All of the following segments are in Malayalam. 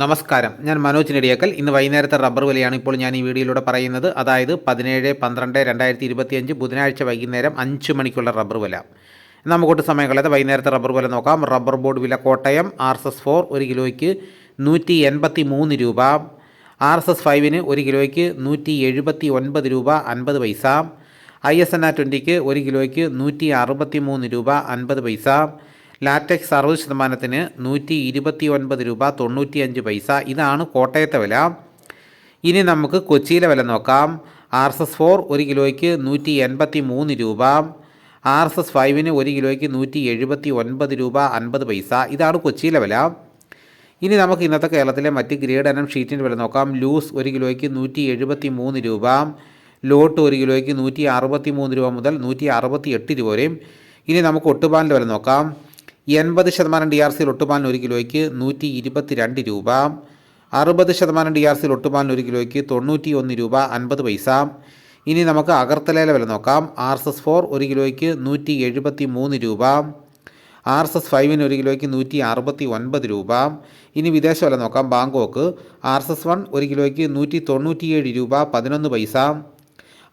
നമസ്കാരം. ഞാൻ മനോജ് നെടിയക്കൽ. ഇന്ന് വൈകുന്നേരത്തെ റബ്ബർ വിലയാണ് ഇപ്പോൾ ഞാൻ ഈ വീഡിയോയിലൂടെ പറയുന്നത്. അതായത് പതിനേഴ് പന്ത്രണ്ട് രണ്ടായിരത്തി ഇരുപത്തിയഞ്ച് ബുധനാഴ്ച വൈകുന്നേരം അഞ്ച് മണിക്കുള്ള റബ്ബർ വില. നമുക്കൊട്ട് സമയം കളയാതെ വൈകുന്നേരത്തെ റബ്ബർ വില നോക്കാം. റബ്ബർ ബോർഡ് വില Kottayam R S S four ഒരു കിലോയ്ക്ക് നൂറ്റി എൺപത്തി മൂന്ന് രൂപ. ആർ എസ് എസ് ഫൈവിന് ഒരു കിലോയ്ക്ക് നൂറ്റി എഴുപത്തി ഒൻപത് രൂപ അൻപത് പൈസ. ഐ എസ് എൻ ആ ട്വന്റിക്ക് ഒരു കിലോയ്ക്ക് നൂറ്റി അറുപത്തി മൂന്ന് രൂപ അൻപത് പൈസ. ലാറ്റക്സ് അറുപത് ശതമാനത്തിന് നൂറ്റി ഇരുപത്തി ഒൻപത് രൂപ തൊണ്ണൂറ്റിയഞ്ച് പൈസ. ഇതാണ് കോട്ടയത്തെ വില. ഇനി നമുക്ക് കൊച്ചിയിലെ വില നോക്കാം. ആർ എസ് എസ് ഫോർ ഒരു കിലോയ്ക്ക് നൂറ്റി എൺപത്തി മൂന്ന് രൂപ. ആർ എസ് എസ് ഫൈവിന് ഒരു കിലോയ്ക്ക് നൂറ്റി എഴുപത്തി ഒൻപത് രൂപ അൻപത് പൈസ. ഇതാണ് കൊച്ചിയിലെ വില. ഇനി നമുക്ക് ഇന്നത്തെ കേരളത്തിലെ മറ്റ് ഗ്രേഡ് എനം ഷീറ്റിന്റെ വില നോക്കാം. ലൂസ് ഒരു കിലോയ്ക്ക് നൂറ്റി എഴുപത്തി മൂന്ന് രൂപ. ലോട്ട് ഒരു കിലോയ്ക്ക് നൂറ്റി അറുപത്തി മൂന്ന് രൂപ മുതൽ നൂറ്റി അറുപത്തി എട്ട് രൂപ വരെയും. ഇനി നമുക്ക് ഒട്ടുപാലിന്റെ വില നോക്കാം. എൺപത് ശതമാനം ഡി ആർ സിയിൽ ഒട്ടുപാലിന് ഒരു കിലോയ്ക്ക് നൂറ്റി ഇരുപത്തി രണ്ട് രൂപ അറുപത് ശതമാനം ഡി ആർ സിയിൽ ഒട്ടുപാലിന് ഒരു കിലോയ്ക്ക് തൊണ്ണൂറ്റി ഒന്ന് രൂപ അൻപത് പൈസ. ഇനി നമുക്ക് അഗർത്തലയിലെ വില നോക്കാം. ആർ എസ് എസ് ഫോർ ഒരു കിലോയ്ക്ക് നൂറ്റി എഴുപത്തി മൂന്ന് രൂപ ആർ എസ് എസ് ഫൈവിന് ഒരു കിലോയ്ക്ക് നൂറ്റി അറുപത്തി ഒൻപത് രൂപ. ഇനി വിദേശ വില നോക്കാം. Bangkok R S S one ഒരു കിലോയ്ക്ക് നൂറ്റി തൊണ്ണൂറ്റിയേഴ് രൂപ പതിനൊന്ന് പൈസ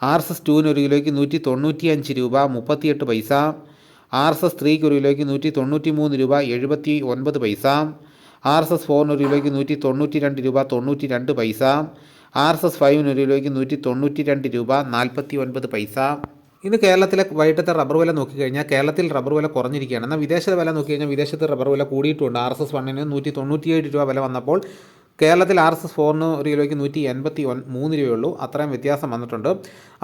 ആർ എസ് എസ് ടുവിന് ഒരു കിലോയ്ക്ക് നൂറ്റി തൊണ്ണൂറ്റിയഞ്ച് രൂപ മുപ്പത്തിയെട്ട് പൈസ ആർ എസ് എസ് ത്രീക്ക് ഒരു കിലോയ്ക്ക് നൂറ്റി തൊണ്ണൂറ്റി മൂന്ന് രൂപ എഴുപത്തി ഒൻപത് പൈസ. ആർ എസ് എസ് ഫോറിന് ഒരു കിലോയ്ക്ക് നൂറ്റി തൊണ്ണൂറ്റി രണ്ട് രൂപ തൊണ്ണൂറ്റി രണ്ട് പൈസ. ആർ എസ് എസ് ഫൈവിന് ഒരു കിലോയ്ക്ക് നൂറ്റി തൊണ്ണൂറ്റി രണ്ട് രൂപ നാൽപ്പത്തി ഒൻപത് പൈസ. ഇന്ന് കേരളത്തിലെ വൈകിട്ടത്തെ റബ്ബർ വില നോക്കിക്കഴിഞ്ഞാൽ കേരളത്തിൽ റബ്ബർ വില കുറഞ്ഞിരിക്കുകയാണ്. എന്നാൽ വിദേശത്തെ വില നോക്കിക്കഴിഞ്ഞാൽ വിദേശത്ത് റബ്ബർ വില കൂടിയിട്ടുണ്ട്. ആർ എസ് എസ് വണ്ണിന് നൂറ്റി തൊണ്ണൂറ്റിയേഴ് രൂപ വില വന്നപ്പോൾ കേരളത്തിൽ ആർ എസ് എസ് ഫോറിന് ഒരു കിലോയ്ക്ക് നൂറ്റി എൺപത്തി ഒൻ മൂന്ന് രൂപയുള്ളൂ. അത്രയും വ്യത്യാസം വന്നിട്ടുണ്ട്.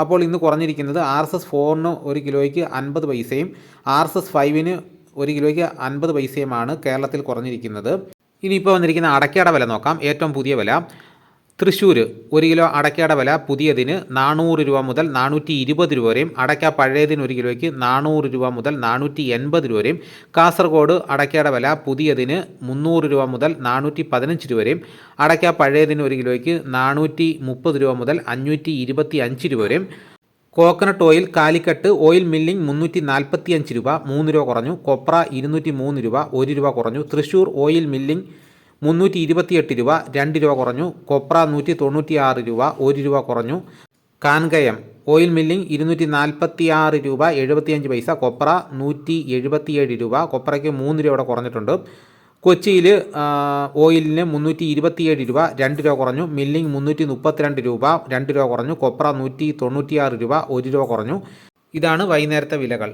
അപ്പോൾ ഇന്ന് കുറഞ്ഞിരിക്കുന്നത് ആർ എസ് എസ് ഫോറിന് ഒരു കിലോയ്ക്ക് അൻപത് പൈസയും ആർ എസ് എസ് ഫൈവിന് ഒരു കിലോയ്ക്ക് അൻപത് പൈസയുമാണ് കേരളത്തിൽ കുറഞ്ഞിരിക്കുന്നത്. ഇനിയിപ്പോൾ വന്നിരിക്കുന്ന അടയ്ക്കയുടെ വില നോക്കാം. ഏറ്റവും പുതിയ വില തൃശ്ശൂർ ഒരു കിലോ അടയ്ക്കയുടെ വില പുതിയതിന് നാനൂറ് രൂപ മുതൽ നാനൂറ്റി ഇരുപത് രൂപ വരെയും അടയ്ക്ക പഴയതിന് ഒരു കിലോയ്ക്ക് നാനൂറ് രൂപ മുതൽ നാനൂറ്റി എൺപത് രൂപ വരെയും കാസർഗോഡ് അടയ്ക്കയുടെ വില പുതിയതിന് മുന്നൂറ് രൂപ മുതൽ നാനൂറ്റി പതിനഞ്ച് രൂപ വരെയും അടയ്ക്ക പഴയതിന് ഒരു കിലോയ്ക്ക് നാനൂറ്റി മുപ്പത് രൂപ മുതൽ അഞ്ഞൂറ്റി ഇരുപത്തി അഞ്ച് രൂപ വരെയും. Coconut oil Calicut oil milling മുന്നൂറ്റി നാൽപ്പത്തി അഞ്ച് രൂപ മൂന്ന് രൂപ കുറഞ്ഞു. കൊപ്ര ഇരുന്നൂറ്റി മൂന്ന് രൂപ ഒരു രൂപ കുറഞ്ഞു. തൃശ്ശൂർ ഓയിൽ മില്ലിംഗ് മുന്നൂറ്റി ഇരുപത്തിയെട്ട് രൂപ രണ്ട് രൂപ കുറഞ്ഞു. കൊപ്ര നൂറ്റി തൊണ്ണൂറ്റി ആറ് രൂപ ഒരു രൂപ കുറഞ്ഞു. കാൻകയം ഓയിൽ മില്ലിംഗ് ഇരുന്നൂറ്റി നാൽപ്പത്തി ആറ് രൂപ എഴുപത്തിയഞ്ച് പൈസ. കൊപ്ര നൂറ്റി എഴുപത്തിയേഴ് രൂപ കൊപ്രയ്ക്ക് മൂന്ന് രൂപ ഇവിടെ കുറഞ്ഞിട്ടുണ്ട്. കൊച്ചിയിൽ ഓയിലിന് മുന്നൂറ്റി ഇരുപത്തിയേഴ് രൂപ രണ്ട് രൂപ കുറഞ്ഞു. മില്ലിംഗ് മുന്നൂറ്റി മുപ്പത്തിരണ്ട് രൂപ രണ്ട് രൂപ കുറഞ്ഞു. കൊപ്ര നൂറ്റി തൊണ്ണൂറ്റിയാറ് രൂപ ഒരു രൂപ കുറഞ്ഞു. ഇതാണ് വൈകുന്നേരത്തെ വിലകൾ.